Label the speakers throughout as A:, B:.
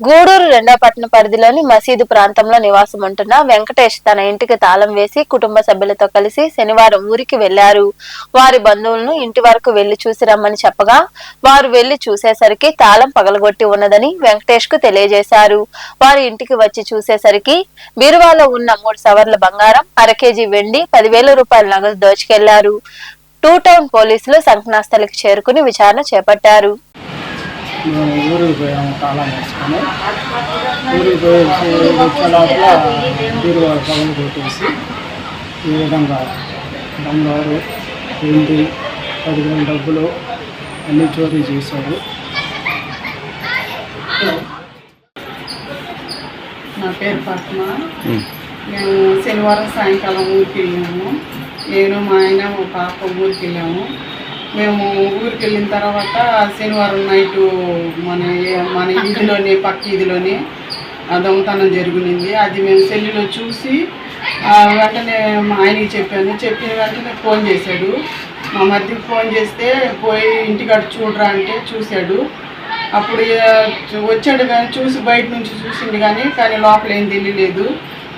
A: గూడూరు రెండోపట్నం పరిధిలోని మసీదు ప్రాంతంలో నివాసం ఉంటున్న వెంకటేష్ తన ఇంటికి తాళం వేసి కుటుంబ సభ్యులతో కలిసి శనివారం ఊరికి వెళ్ళారు వారి బంధువులను ఇంటి వరకు వెళ్ళి చూసి రమ్మని చెప్పగా వారు వెళ్ళి చూసేసరికి తాళం పగలగొట్టి ఉన్నదని వెంకటేష్కు తెలియజేశారు. వారి ఇంటికి వచ్చి చూసేసరికి బీరువాలో ఉన్న మూడు సవర్ల బంగారం అర కేజీ వెండి పదివేల రూపాయల నగదు దోచుకెళ్ళారు. టూ టౌన్ పోలీసులు సంఘటనాస్థలికి చేరుకుని విచారణ చేపట్టారు.
B: మేము ఊరికి పోయాము తాళం వేసుకొని ఊరికి పోయేసి వచ్చే లోపల బీరువా పగలు కొట్టేసి ఈ విధంగా బంగారు వెండి పదివేల డబ్బులు అన్నీ చోరీ చేశారు.
C: నా పేరు పద్మ మేము శనివారం సాయంకాలం ఊరికి వెళ్ళాము. నేను మా ఆయన మా పాప ఊరికి వెళ్ళాము. మేము ఊరికి వెళ్ళిన తర్వాత శనివారం నైటు మన మన ఇదిలోనే పక్క ఇదిలోనే ఆ దొంగతనం జరిగినింది. అది మేము సెల్లులో చూసి వెంటనే మా ఆయనకి చెప్పాను. చెప్పిన వెంటనే ఫోన్ చేశాడు. మా మధ్యకి ఫోన్ చేస్తే పోయి ఇంటికాడ చూడరా అంటే చూశాడు. అప్పుడు వచ్చాడు కానీ చూసి బయట నుంచి చూసిండు కానీ కానీ లోపల ఏం తెలియలేదు.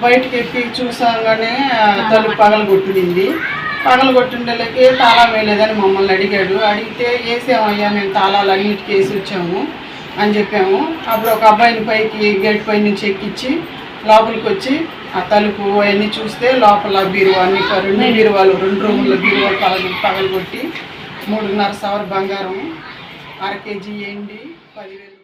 C: బయటకి ఎక్కి చూసాగానే తలుపు పగల పగల కొట్టిండలకి తాళం వేయలేదని మమ్మల్ని అడిగాడు. అడిగితే వేసామయ్యా మేము తాళాలు అన్నిటికీ వేసి వచ్చాము అని చెప్పాము. అప్పుడు ఒక అబ్బాయిని పైకి గేట్ పై నుంచి ఎక్కించి లోపలికి వచ్చి ఆ తలుపు అవన్నీ చూస్తే లోపల బీరువా అన్ని రెండు బీరువాలు రెండు రూముల బీరువాలు పగల పగలగొట్టి మూడున్నర సవర బంగారం అర కేజీ ఎండి పదివేలు